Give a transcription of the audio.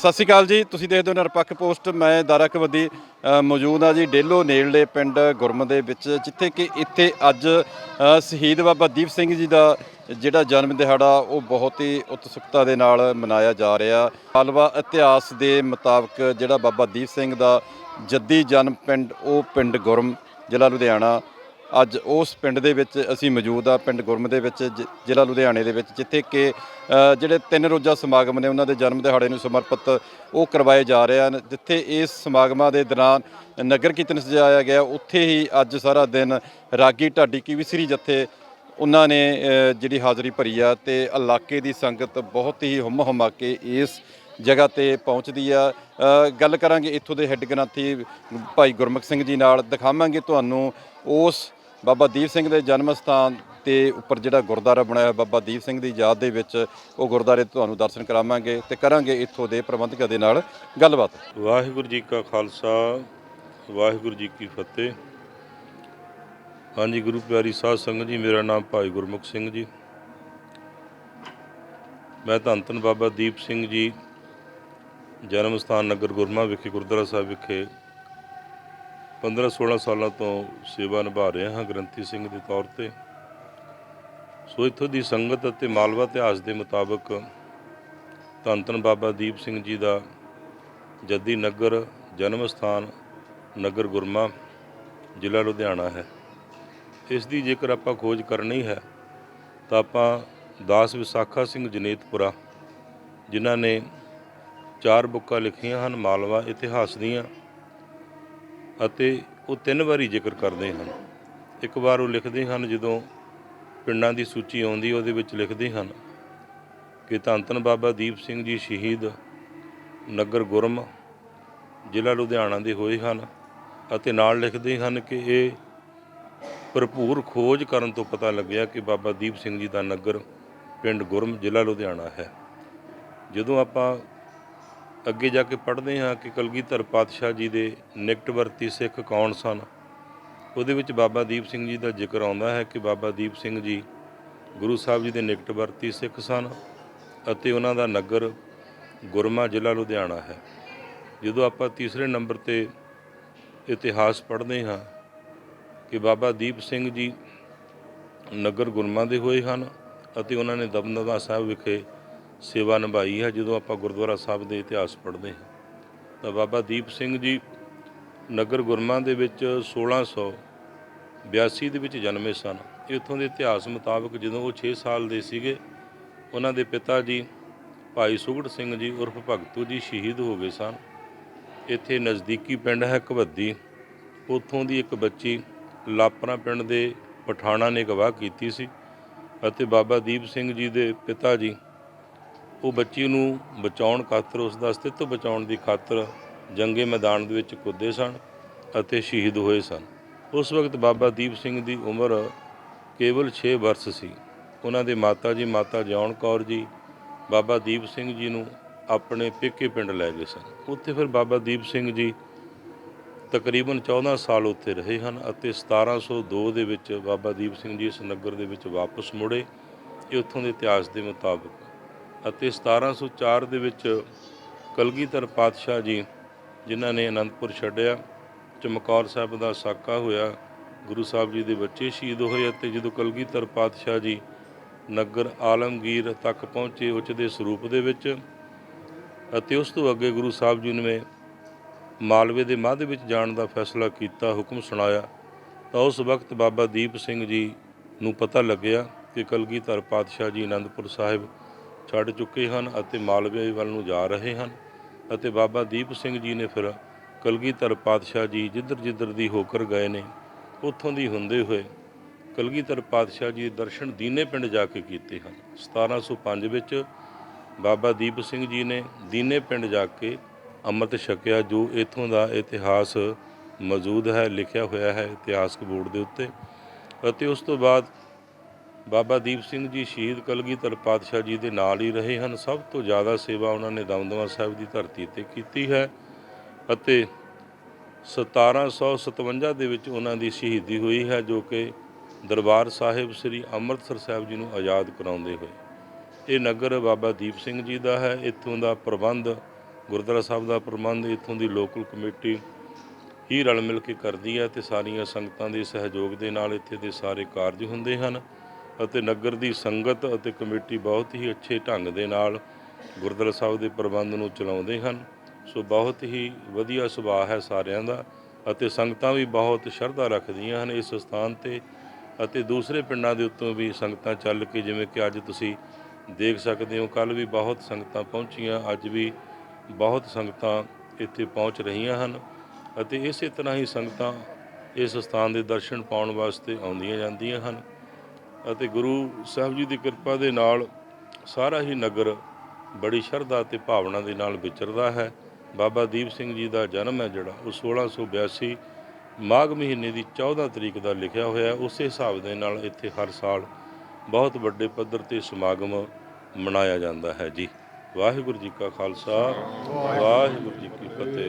ਸਤਿ ਸ਼੍ਰੀ ਅਕਾਲ ਜੀ, ਤੁਸੀਂ ਦੇਖਦੇ ਹੋ ਨਿਰਪੱਖ ਪੋਸਟ, ਮੈਂ ਦਾਰਾ ਕਬੱਦੀ ਮੌਜੂਦ ਆ ਜੀ ਡੇਲੋ ਨੇੜਲੇ ਪਿੰਡ ਗੁਰਮ ਦੇ ਵਿੱਚ, ਜਿੱਥੇ ਕਿ ਇੱਥੇ ਅੱਜ ਸ਼ਹੀਦ ਬਾਬਾ ਦੀਪ ਸਿੰਘ ਜੀ ਦਾ ਜਿਹੜਾ ਜਨਮ ਦਿਹਾੜਾ, ਉਹ ਬਹੁਤ ਹੀ ਉਤਸੁਕਤਾ ਦੇ ਨਾਲ ਮਨਾਇਆ ਜਾ ਰਿਹਾ। ਮਾਲਵਾ ਇਤਿਹਾਸ ਦੇ ਮੁਤਾਬਕ ਜਿਹੜਾ ਬਾਬਾ ਦੀਪ ਸਿੰਘ ਦਾ ਜੱਦੀ ਜਨਮ ਪਿੰਡ, ਉਹ ਪਿੰਡ ਗੁਰਮ, ਜ਼ਿਲ੍ਹਾ ਲੁਧਿਆਣਾ ਅੱਜ ਉਸ ਪਿੰਡ ਦੇ ਵਿੱਚ ਅਸੀਂ ਮੌਜੂਦ ਆ ਪਿੰਡ ਗੁਰਮ ਦੇ ਵਿੱਚ ਜ- ਜ਼ਿਲ੍ਹਾ ਲੁਧਿਆਣੇ ਦੇ ਵਿੱਚ ਜਿੱਥੇ ਕਿ ਅ, ਜਿਹੜੇ ਤਿੰਨ ਰੋਜ਼ਾ ਸਮਾਗਮ ਨੇ ਉਹਨਾਂ ਦੇ ਜਨਮ ਦਿਹਾੜੇ ਨੂੰ ਸਮਰਪਿਤ ਉਹ ਕਰਵਾਏ ਜਾ ਰਹੇ ਹਨ ਜਿੱਥੇ ਇਸ ਸਮਾਗਮਾਂ ਦੇ ਦੌਰਾਨ ਨਗਰ ਕੀਰਤਨ ਸਜਾਇਆ ਗਿਆ। ਉੱਥੇ ਹੀ ਅੱਜ ਸਾਰਾ ਦਿਨ ਰਾਗੀ ਢਾਡੀ ਕੀ ਵਿਸਰੀ ਜੱਥੇ ਉਹਨਾਂ ਨੇ ਅ, ਜਿਹੜੀ ਹਾਜ਼ਰੀ ਭਰੀ ਆ ਤੇ ਇਲਾਕੇ ਦੀ ਸੰਗਤ ਬਹੁਤ ਹੀ ਹੁੰਮ ਹੁਮਾ ਕੇ ਇਸ ਜਗ੍ਹਾ ਤੇ ਪਹੁੰਚਦੀ ਆ। ਅ, ਗੱਲ ਕਰਾਂਗੇ ਇੱਥੋਂ ਦੇ ਹੈੱਡ ਗ੍ਰੰਥੀ ਭਾਈ ਗੁਰਮੁਖ ਸਿੰਘ ਜੀ ਨਾਲ ਦਿਖਾਵਾਂਗੇ ਤੁਹਾਨੂੰ ਉਸ ਬਾਬਾ ਦੀਪ ਸਿੰਘ ਦੇ ਜਨਮ ਸਥਾਨ ਤੇ ਉੱਪਰ ਜਿਹੜਾ ਗੁਰਦੁਆਰਾ ਬਣਾਇਆ ਹੋਇਆ ਬਾਬਾ ਦੀਪ ਸਿੰਘ ਦੀ ਯਾਦ ਦੇ ਵਿੱਚ, ਉਹ ਗੁਰਦੁਆਰੇ ਤੁਹਾਨੂੰ ਦਰਸ਼ਨ ਕਰਾਵਾਂਗੇ ਤੇ ਕਰਾਂਗੇ ਇੱਥੋਂ ਦੇ ਪ੍ਰਬੰਧਕਾਂ ਦੇ ਨਾਲ ਗੱਲਬਾਤ। ਵਾਹਿਗੁਰੂ ਜੀ ਕਾ ਖਾਲਸਾ, ਵਾਹਿਗੁਰੂ ਜੀ ਕੀ ਫਤਿਹ। ਹਾਂਜੀ, ਗੁਰੂ ਪਿਆਰੀ ਸਾਧ ਸੰਗਤ ਜੀ, ਮੇਰਾ ਨਾਮ ਭਾਈ ਗੁਰਮੁਖ ਸਿੰਘ ਜੀ। ਮੈਂ ਧੰਨ ਧੰਨ ਬਾਬਾ ਦੀਪ ਸਿੰਘ ਜੀ, ਜਨਮ ਸਥਾਨ ਨਗਰ ਗੁਰਮਾ ਵਿਖੇ, ਗੁਰਦੁਆਰਾ ਸਾਹਿਬ ਵਿਖੇ 15-16 ਸਾਲਾਂ ਤੋਂ ਸੇਵਾ ਨਿਭਾ ਰਿਹਾ ਹਾਂ ਗ੍ਰੰਥੀ ਸਿੰਘ ਦੇ ਤੌਰ ਤੇ। ਸੋ ਇੱਥੋਂ ਦੀ ਸੰਗਤ ਅਤੇ ਮਾਲਵਾ ਇਤਿਹਾਸ ਦੇ ਮੁਤਾਬਕ ਧੰਨ ਧੰਨ ਬਾਬਾ ਦੀਪ ਸਿੰਘ ਜੀ ਦਾ ਜੱਦੀ ਨਗਰ ਜਨਮ ਸਥਾਨ ਨਗਰ ਗੁਰਮਾ, ਜ਼ਿਲ੍ਹਾ ਲੁਧਿਆਣਾ ਹੈ। ਇਸ ਦੀ ਜੇਕਰ ਆਪਾਂ ਖੋਜ ਕਰਨੀ ਹੈ, ਤਾਂ ਆਪਾਂ ਦਾਸ ਵਿਸਾਖਾ ਸਿੰਘ ਜਨੇਤਪੁਰਾ, ਜਿਨ੍ਹਾਂ ਨੇ ਚਾਰ ਬੁੱਕਾਂ ਲਿਖੀਆਂ ਹਨ, ਮਾਲਵਾ ਇਤਿਹਾਸ ਦੀਆਂ ਅਤੇ ਉਹ ਤਿੰਨ ਵਾਰੀ ਜ਼ਿਕਰ ਕਰਦੇ ਹਨ। ਇੱਕ ਵਾਰ ਉਹ ਲਿਖਦੇ ਹਨ, ਜਦੋਂ ਪਿੰਡਾਂ ਦੀ ਸੂਚੀ ਆਉਂਦੀ, ਉਹਦੇ ਵਿੱਚ ਲਿਖਦੇ ਹਨ ਕਿ ਧੰਨ ਧੰਨ ਬਾਬਾ ਦੀਪ ਸਿੰਘ ਜੀ ਸ਼ਹੀਦ ਨਗਰ ਗੁਰਮ, ਜ਼ਿਲ੍ਹਾ ਲੁਧਿਆਣਾ ਦੇ ਹੋਏ ਹਨ ਅਤੇ ਨਾਲ ਲਿਖਦੇ ਹਨ ਕਿ ਇਹ ਭਰਪੂਰ ਖੋਜ ਕਰਨ ਤੋਂ ਪਤਾ ਲੱਗਿਆ ਕਿ ਬਾਬਾ ਦੀਪ ਸਿੰਘ ਜੀ ਦਾ ਨਗਰ ਪਿੰਡ ਗੁਰਮ, ਜ਼ਿਲ੍ਹਾ ਲੁਧਿਆਣਾ ਹੈ। ਜਦੋਂ ਆਪਾਂ ਅੱਗੇ ਜਾ ਕੇ ਪੜ੍ਹਦੇ ਹਾਂ ਕਿ ਕਲਗੀਧਰ ਪਾਤਸ਼ਾਹ ਜੀ ਦੇ ਨਿਕਟਵਰਤੀ ਸਿੱਖ ਕੌਣ ਸਨ? ਉਹਦੇ ਵਿੱਚ ਬਾਬਾ ਦੀਪ ਸਿੰਘ ਜੀ ਦਾ ਜ਼ਿਕਰ ਆਉਂਦਾ ਹੈ ਕਿ ਬਾਬਾ ਦੀਪ ਸਿੰਘ ਜੀ ਗੁਰੂ ਸਾਹਿਬ ਜੀ ਦੇ ਨਿਕਟਵਰਤੀ ਸਿੱਖ ਸਨ ਅਤੇ ਉਹਨਾਂ ਦਾ ਨਗਰ ਗੁਰਮਾ ਜ਼ਿਲ੍ਹਾ ਲੁਧਿਆਣਾ ਹੈ। ਜਦੋਂ ਆਪਾਂ ਤੀਸਰੇ ਨੰਬਰ ਤੇ ਇਤਿਹਾਸ ਪੜ੍ਹਦੇ ਹਾਂ ਕਿ ਬਾਬਾ ਦੀਪ ਸਿੰਘ ਜੀ ਨਗਰ ਗੁਰਮਾ ਦੇ ਹੋਏ ਹਨ ਅਤੇ ਉਹਨਾਂ ਨੇ ਦਮਦਮਾ ਸਾਹਿਬ ਵਿਖੇ ਸੇਵਾ ਨਿਭਾਈ ਹੈ, ਜਦੋਂ ਆਪਾਂ ਗੁਰਦੁਆਰਾ ਸਾਹਿਬ ਦੇ ਇਤਿਹਾਸ ਪੜ੍ਹਦੇ ਹਾਂ। ਤਾਂ ਬਾਬਾ ਦੀਪ ਸਿੰਘ ਜੀ ਨਗਰ ਗੁਰਮਾ ਦੇ ਵਿੱਚ 1682 ਦੇ ਵਿੱਚ ਜਨਮੇ ਸਨ। ਇੱਥੋਂ ਦੇ ਇਤਿਹਾਸ ਮੁਤਾਬਕ ਜਦੋਂ ਉਹ 6 ਸਾਲ ਦੇ ਸੀਗੇ, ਉਹਨਾਂ ਦੇ ਪਿਤਾ ਜੀ ਭਾਈ ਸੁਗੜ ਸਿੰਘ ਜੀ ਉਰਫ ਭਗਤੂ ਜੀ ਸ਼ਹੀਦ ਹੋ ਗਏ ਸਨ। ਇੱਥੇ ਨਜ਼ਦੀਕੀ ਪਿੰਡ ਹੈ ਕਵੱਦੀ ਉੱਥੋਂ ਦੀ ਇੱਕ ਬੱਚੀ ਲਾਪਰਾ ਪਿੰਡ ਦੇ ਪਠਾਣਾ ਨੇ ਗਵਾਹ ਕੀਤੀ ਸੀ ਅਤੇ ਬਾਬਾ ਦੀਪ ਸਿੰਘ ਜੀ ਦੇ ਪਿਤਾ ਜੀ ਉਹ ਬੱਚੀ ਨੂੰ ਬਚਾਉਣ ਖਾਤਰ, ਉਸ ਦਾ ਅਸਤਿਤਵ ਬਚਾਉਣ ਦੀ ਖਾਤਰ ਜੰਗੇ ਮੈਦਾਨ ਦੇ ਵਿੱਚ ਕੁੱਦੇ ਸਨ ਅਤੇ ਸ਼ਹੀਦ ਹੋਏ ਸਨ। ਉਸ ਵਕਤ ਬਾਬਾ ਦੀਪ ਸਿੰਘ ਦੀ ਉਮਰ ਕੇਵਲ 6 ਵਰਸ ਸੀ। ਉਹਨਾਂ ਦੇ ਮਾਤਾ ਜੀ, ਮਾਤਾ ਜੌਨ ਕੌਰ ਜੀ, ਬਾਬਾ ਦੀਪ ਸਿੰਘ ਜੀ ਨੂੰ ਆਪਣੇ ਪੇਕੇ ਪਿੰਡ ਲੈ ਗਏ ਸਨ। ਉੱਥੇ ਫਿਰ ਬਾਬਾ ਦੀਪ ਸਿੰਘ ਜੀ ਤਕਰੀਬਨ 14 ਸਾਲ ਉੱਥੇ ਰਹੇ ਹਨ ਅਤੇ 1702 ਦੇ ਵਿੱਚ ਬਾਬਾ ਦੀਪ ਸਿੰਘ ਜੀ ਇਸ ਨਗਰ ਦੇ ਵਿੱਚ ਵਾਪਸ ਮੁੜੇ। ਇਹ ਉੱਥੋਂ ਦੇ ਇਤਿਹਾਸ ਦੇ ਮੁਤਾਬਕ ਅਤੇ 1704 ਦੇ ਵਿੱਚ ਕਲਗੀਧਰ ਪਾਤਸ਼ਾਹ ਜੀ, ਜਿਨ੍ਹਾਂ ਨੇ ਅਨੰਦਪੁਰ ਛੱਡਿਆ, ਚਮਕੌਰ ਸਾਹਿਬ ਦਾ ਸਾਕਾ ਹੋਇਆ, ਗੁਰੂ ਸਾਹਿਬ ਜੀ ਦੇ ਬੱਚੇ ਸ਼ਹੀਦ ਹੋਏ ਅਤੇ ਜਦੋਂ ਕਲਗੀਧਰ ਪਾਤਸ਼ਾਹ ਜੀ ਨਗਰ ਆਲਮਗੀਰ ਤੱਕ ਪਹੁੰਚੇ ਉੱਚ ਦੇ ਸਰੂਪ ਦੇ ਵਿੱਚ ਅਤੇ ਉਸ ਤੋਂ ਅੱਗੇ ਗੁਰੂ ਸਾਹਿਬ ਜੀ ਨੇ ਮਾਲਵੇ ਦੇ ਮੱਧ ਵਿੱਚ ਜਾਣ ਦਾ ਫੈਸਲਾ ਕੀਤਾ, ਹੁਕਮ ਸੁਣਾਇਆ, ਤਾਂ ਉਸ ਵਕਤ ਬਾਬਾ ਦੀਪ ਸਿੰਘ ਜੀ ਨੂੰ ਪਤਾ ਲੱਗਿਆ ਕਿ ਕਲਗੀਧਰ ਪਾਤਸ਼ਾਹ ਜੀ ਆਨੰਦਪੁਰ ਸਾਹਿਬ ਛੱਡ ਚੁੱਕੇ ਹਨ ਅਤੇ ਮਾਲਵੇ ਵੱਲ ਨੂੰ ਜਾ ਰਹੇ ਹਨ ਅਤੇ ਬਾਬਾ ਦੀਪ ਸਿੰਘ ਜੀ ਨੇ ਫਿਰ ਕਲਗੀਧਰ ਪਾਤਸ਼ਾਹ ਜੀ ਜਿੱਧਰ ਜਿੱਧਰ ਦੀ ਹੋਕਰ ਗਏ ਨੇ, ਉੱਥੋਂ ਦੀ ਹੁੰਦੇ ਹੋਏ ਕਲਗੀਧਰ ਪਾਤਸ਼ਾਹ ਜੀ ਦੇ ਦਰਸ਼ਨ ਦੀਨੇ ਪਿੰਡ ਜਾ ਕੇ ਕੀਤੇ ਹਨ। 1705 ਵਿੱਚ ਬਾਬਾ ਦੀਪ ਸਿੰਘ ਜੀ ਨੇ ਦੀਨੇ ਪਿੰਡ ਜਾ ਕੇ ਅੰਮ੍ਰਿਤ ਛਕਿਆ, ਜੋ ਇਥੋਂ ਦਾ ਇਤਿਹਾਸ ਮੌਜੂਦ ਹੈ, ਲਿਖਿਆ ਹੋਇਆ ਹੈ ਇਤਿਹਾਸਕ ਬੋਰਡ ਦੇ ਉੱਤੇ ਅਤੇ ਉਸ ਤੋਂ ਬਾਅਦ ਬਾਬਾ ਦੀਪ ਸਿੰਘ ਜੀ ਸ਼ਹੀਦ ਕਲਗੀਧਰ ਪਾਤਸ਼ਾਹ ਜੀ ਦੇ ਨਾਲ ਹੀ ਰਹੇ ਹਨ। ਸਭ ਤੋਂ ਜ਼ਿਆਦਾ ਸੇਵਾ ਉਹਨਾਂ ਨੇ ਦਮਦਮਾ ਸਾਹਿਬ ਦੀ ਧਰਤੀ ਤੇ ਕੀਤੀ ਹੈ ਅਤੇ 1757 ਦੇ ਵਿੱਚ ਉਹਨਾਂ ਦੀ ਸ਼ਹੀਦੀ ਹੋਈ ਹੈ, ਜੋ ਕਿ ਦਰਬਾਰ ਸਾਹਿਬ ਸ੍ਰੀ ਅੰਮ੍ਰਿਤਸਰ ਸਾਹਿਬ ਜੀ ਨੂੰ ਆਜ਼ਾਦ ਕਰਾਉਂਦੇ ਹੋਏ। ਇਹ ਨਗਰ ਬਾਬਾ ਦੀਪ ਸਿੰਘ ਜੀ ਦਾ ਹੈ। ਇੱਥੋਂ ਦਾ ਪ੍ਰਬੰਧ, ਗੁਰਦੁਆਰਾ ਸਾਹਿਬ ਦਾ ਪ੍ਰਬੰਧ, ਇੱਥੋਂ ਦੀ ਲੋਕਲ ਕਮੇਟੀ ਹੀ ਰਲ ਮਿਲ ਕੇ ਕਰਦੀ ਹੈ ਤੇ ਸਾਰੀਆਂ ਸੰਗਤਾਂ ਦੇ ਸਹਿਯੋਗ ਦੇ ਨਾਲ ਇੱਥੇ ਦੇ ਸਾਰੇ ਕਾਰਜ ਹੁੰਦੇ ਹਨ। ਅਤੇ ਨਗਰ ਦੀ ਸੰਗਤ ਅਤੇ ਕਮੇਟੀ ਬਹੁਤ ਹੀ ਅੱਛੇ ਢੰਗ ਦੇ ਨਾਲ ਗੁਰਦੁਆਰਾ ਸਾਹਿਬ ਦੇ ਪ੍ਰਬੰਧ ਨੂੰ ਚਲਾਉਂਦੇ ਹਨ। ਸੋ ਬਹੁਤ ਹੀ ਵਧੀਆ ਸੁਭਾਅ ਹੈ ਸਾਰਿਆਂ ਦਾ ਅਤੇ ਸੰਗਤਾਂ ਵੀ ਬਹੁਤ ਸ਼ਰਧਾ ਰੱਖਦੀਆਂ ਹਨ ਇਸ ਸਥਾਨ ਤੇ ਅਤੇ ਦੂਸਰੇ ਪਿੰਡਾਂ ਦੇ ਉੱਤੋਂ ਵੀ ਸੰਗਤਾਂ ਚੱਲ ਕੇ ਜਿਵੇਂ ਕਿ ਅੱਜ ਤੁਸੀਂ ਦੇਖ ਸਕਦੇ ਹੋ ਕੱਲ ਵੀ ਬਹੁਤ ਸੰਗਤਾਂ ਪਹੁੰਚੀਆਂ, ਅੱਜ ਵੀ ਬਹੁਤ ਸੰਗਤਾਂ ਇੱਥੇ ਪਹੁੰਚ ਰਹੀਆਂ ਹਨ ਅਤੇ ਇਸੇ ਤਰ੍ਹਾਂ ਹੀ ਸੰਗਤਾਂ ਇਸ ਸਥਾਨ ਦੇ ਦਰਸ਼ਨ ਪਾਉਣ ਵਾਸਤੇ ਆਉਂਦੀਆਂ ਜਾਂਦੀਆਂ ਹਨ। ਅਤੇ ਗੁਰੂ ਸਾਹਿਬ ਜੀ ਦੀ ਕਿਰਪਾ ਦੇ ਨਾਲ ਸਾਰਾ ਹੀ ਨਗਰ ਬੜੀ ਸ਼ਰਧਾ ਤੇ ਭਾਵਨਾ ਦੇ ਨਾਲ ਵਿਚਰਦਾ ਹੈ। ਬਾਬਾ ਦੀਪ ਸਿੰਘ ਜੀ ਦਾ ਜਨਮ ਹੈ ਜਿਹੜਾ, ਉਹ 1682 ਮਾਘ ਮਹੀਨੇ ਦੀ 14 ਤਰੀਕ ਦਾ ਲਿਖਿਆ ਹੋਇਆ ਉਸੇ ਹਿਸਾਬ ਦੇ ਨਾਲ ਇੱਥੇ ਹਰ ਸਾਲ ਬਹੁਤ ਵੱਡੇ ਪੱਧਰ ਤੇ ਸਮਾਗਮ ਮਨਾਇਆ ਜਾਂਦਾ ਹੈ ਜੀ। ਵਾਹਿਗੁਰੂ ਜੀ ਕਾ ਖਾਲਸਾ, ਵਾਹਿਗੁਰੂ ਜੀ ਕੀ ਫਤਿਹ।